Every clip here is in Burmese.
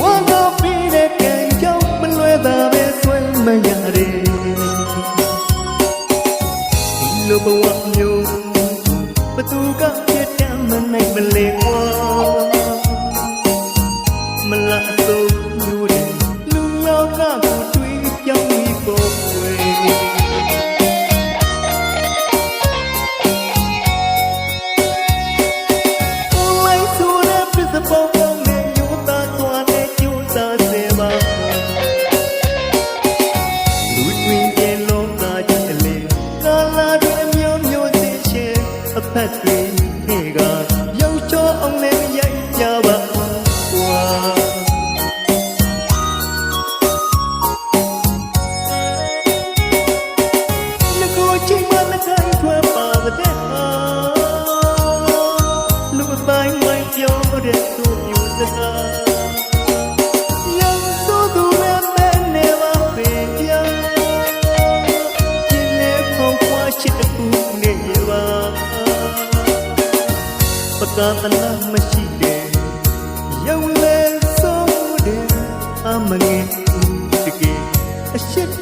ဝါကပြီးတဲ့ကံကြောင့်မလွဲတာပဲဆွဲမရတယ်ဒီလိုဘဝမျိုးဘသူကပြတ်တမ်းမနိုင်မလဲ လက်တွေနေကရုပ်ချောအောင်လည်းရိုက်ကြပါ ပကသနာမရှိတဲ့ရုံလဲဆိုးတဲ့အမငယ်ဦးတကယ်အရှက်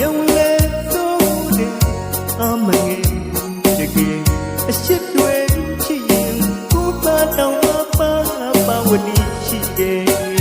ရုံလေသို့တဲ့အမငယ်တကယ်အရှိတွေချစ်ရင်ကိုယ်ပါတောင်းပါပါဝတိရှိတယ်